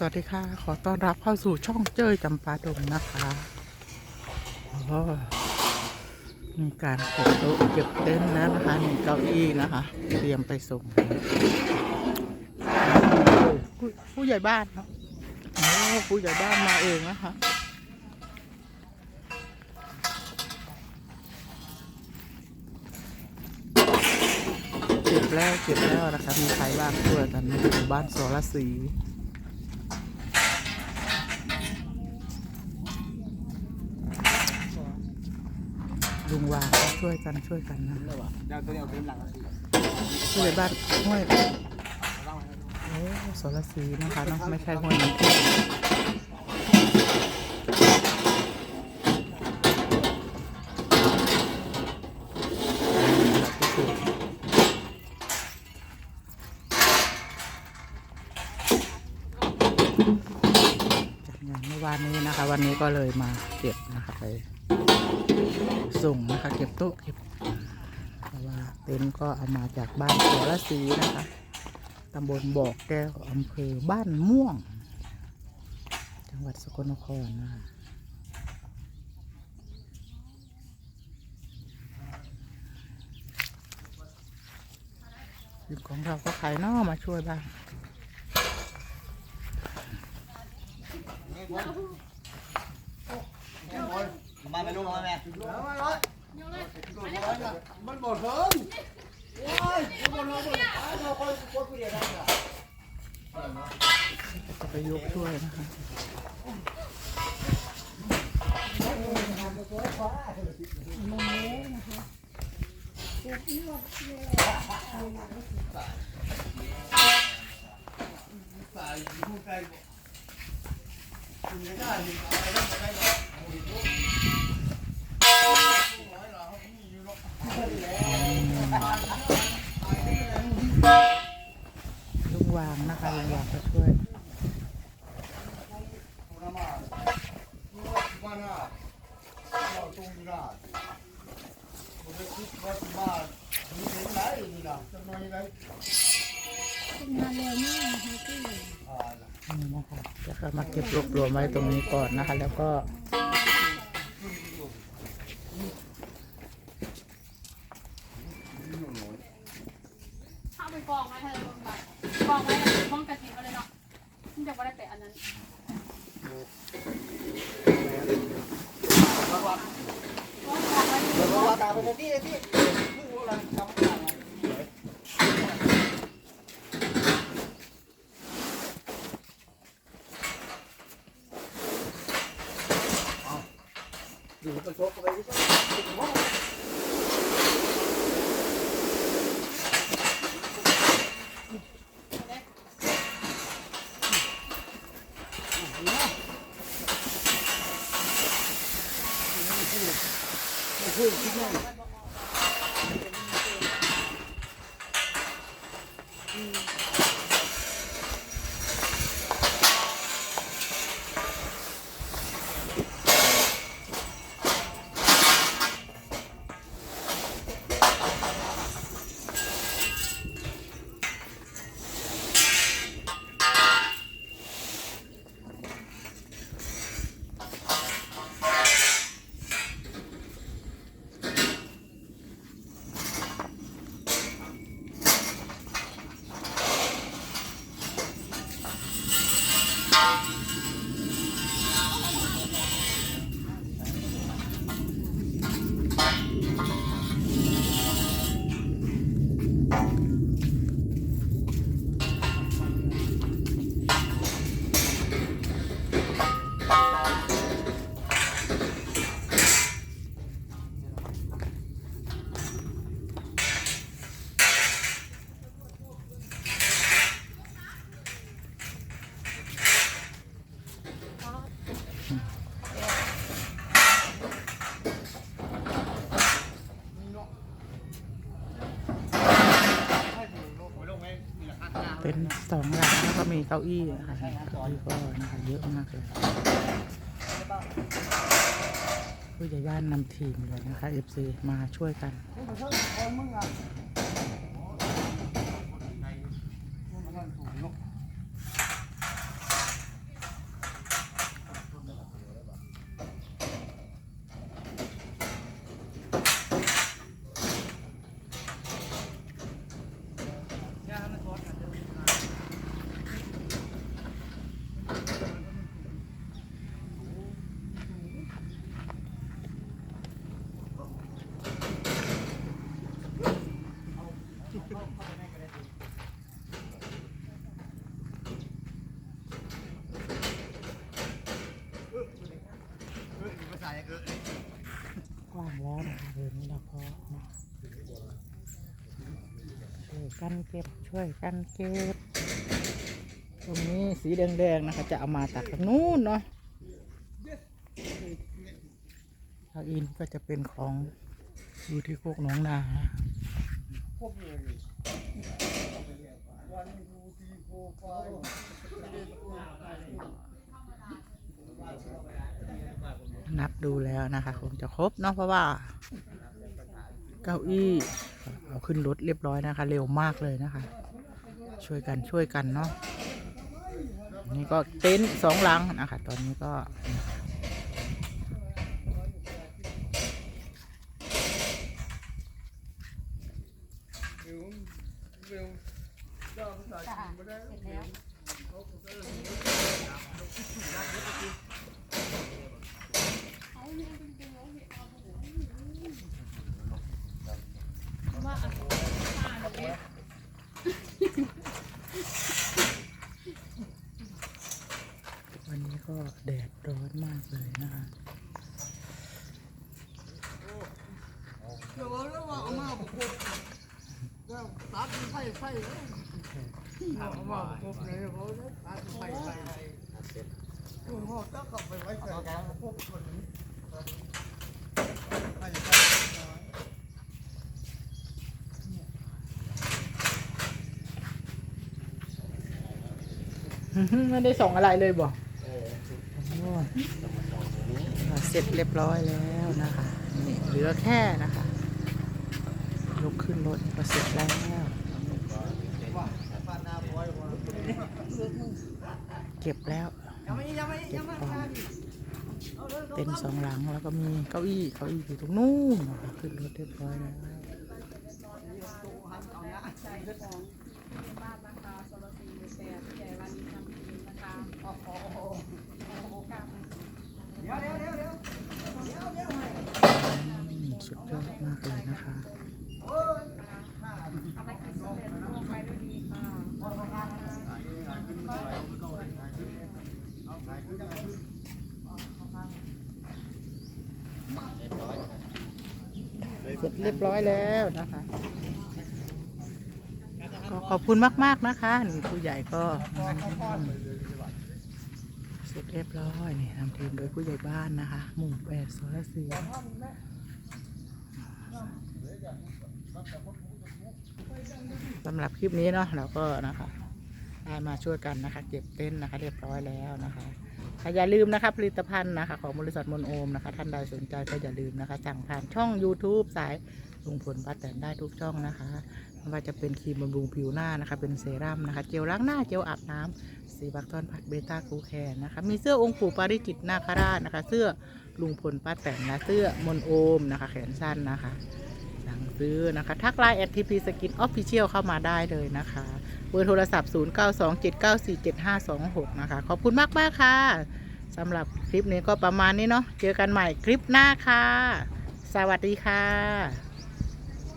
สวัสดีค่ะ ขอต้อนรับเข้าสู่ช่องเจ้ยจำปาดงนะคะโอ้มีการเก็บโต๊ะเก็บเต็นท์แล้วนะคะมีเก้าอี้นะคะ เตรียมไปส่ง ผู้ใหญ่บ้านเนาะโอ้ผู้ใหญ่บ้านมาเองนะคะเก็บแล้วเก็บแล้วนะคะ มีใครบ้างช่วยกันในบ้านโซลาสี ลุงวางช่วยกันช่วยกันนะเดี๋ยวตัวนี้เอาเป็นหลังสิผู้ใหญ่บ้านห้วยโอ้สรศรีนะคะเนาะไม่ใช่ห้วยน้ำพุจัดงานเมื่อวานนี้นะคะ วันนี้ก็เลยมาเก็บนะคะไป ส่งนะคะ เก็บโต๊ะเก็บเพราะว่าเต็นท์ก็เอามาจากบ้านเสือละสีนะคะตำบลบอกแก้วอำเภอบ้านม่วง จังหวัดสกลนครนะคะทีมของเราก็ขายนอกมาช่วยบ้าง มาไปลูกมาแม่มันบ่เถิงโอ้ยมันบ่เถิงบ่ได้เราคอยกดผู้เดียวได้ล่ะจะไปยกช่วยนะคะสายผู้ไกลบ่คุณไม่ได้นี่เอาไปได้ไปได้หรอกโอ้ยโอ้ยน้อยเหรอเขามีอยู่เนาะ ลุงวางนะคะลุงวางก็ช่วยคนละมาบ้านน่ะเราตรงนี้ล่ะผมได้คิดว่าสิมามีเห็นไหนนี่ล่ะจังหน่อยไหนมาเร็วมากนะคะพี่ นี่นะคะจะเข้ามาเก็บรวบรวมไว้ตรงนี้ก่อนนะคะ แล้วก็ เข้าไปกองไว้ให้ลงไปกองไว้ในห้องกระถิ่นเอาเลยเนาะมันจะไม่ได้แต่อันนั้น แล้วว่า กองไว้ ในเราว่าตา Mm. เป็นสองหลังแล้วก็มีเก้าอี้นะคะเก้าอี้ก็นะคะเยอะมากเลยผู้ใหญ่บ้านนำทีมเลยนะคะเอฟซีมาช่วยกัน มึงมาทั้งคนมึงอะมันถูกเนาะาง แล้วนะคะเดี๋ยวนี้เราก็มาช่วยกันเก็บช่วยกันเก็บ ตรงนี้สีแดงๆนะคะ จะเอามาตักตรงนู้นเนาะเอาอินก็จะเป็นของอยู่ที่โคกหนองนานะพบเลยวันดูทีโฟไฟ นับ ดูแล้วนะคะ คงจะครบเนาะเพราะว่า เก้าอี้เอาขึ้นรถเรียบร้อยนะคะ เร็วมากเลยนะคะ ช่วยกันช่วยกันเนาะนี่ก็เต็นท์สองหลังนะคะ ตอนนี้ก็เสร็จแล้วเอาเนี่ยจริงๆแล้วเห็นเอาไปเลยว่าอะอ่าเดี๋ยว วันนี้ก็แดดร้อนมาก เลยนะคะเดี๋ยวเราว่าเอามาประกบแล้วตัดไฟไฟเอามาประกบเลยเขาตัดไฟไฟลุงพ่อต้องกลับไปไว้ใส่พวกคนนี้ไฟไฟอื้อหือไม่ได้ส่งอะไรเลยบอกโอ้ย เสร็จเรียบร้อยแล้วนะคะนี่เหลือแค่นะคะยกขึ้นรถก็เสร็จแล้วเก็บแล้วเก็บงไม่ของเต็นสองหลังแล้วก็มีเก้าอี้เก้าอี้อยู่ตรงนู้นขึ้นรถเรียบร้อยแล้ว บ้านนะคะโซลาซีแปดใหญ่วันนี้ทำทีนะคะโอ้โหโอ้โหกลับ เดี๋ยวเดี๋ยวเดี๋ยวเดี๋ยว อืมสุดยอด มากเลยนะคะภารกิจสำเร็จเสร็จเรียบร้อยแล้วนะคะก็ขอบคุณมาก ๆ นะคะ นี่ผู้ใหญ่ก็เสร็จเรียบร้อยนี่ทำทีมโดยผู้ใหญ่บ้านนะคะ หมู่แปดโซลาร์เซียส สำหรับคลิปนี้เนาะเราก็นะคะได้มาช่วยกันนะคะ เก็บเต้นนะคะ เรียบร้อยแล้วนะคะค่อย่าลืมนะคะผลิตภัณฑ์นะคะ ของบริษัทมนโอมนะคะ ท่านใดสนใจก็อย่าลืมนะคะ สั่งผ่านช่อง YouTube สายลุงพลป้าแตนได้ทุกช่องนะคะไม่ว่าจะเป็นครีมบำรุงผิวหน้านะคะ เป็นเซรั่มนะคะ เจลล้างหน้าเจลอาบน้ำสีบักทอนผัดเบต้าคูแคนนะคะ มีเสื้อองค์ปู่ปาริจิตนาคราชนะคะ เสื้อ ลุงพลป้าแตนนะเสื้อมนโอมนะคะ แขนสั้นนะคะสั่งซื้อนะคะ ทักไลน์แอดทีพีสกินออฟฟิเชียลเข้ามาได้เลยนะคะเบอร์โทรศัพท์ 0927947526 นะคะ ขอบคุณมากมากค่ะสำหรับคลิปนี้ก็ประมาณนี้เนาะเจอกันใหม่คลิปหน้าค่ะ สวัสดีค่ะ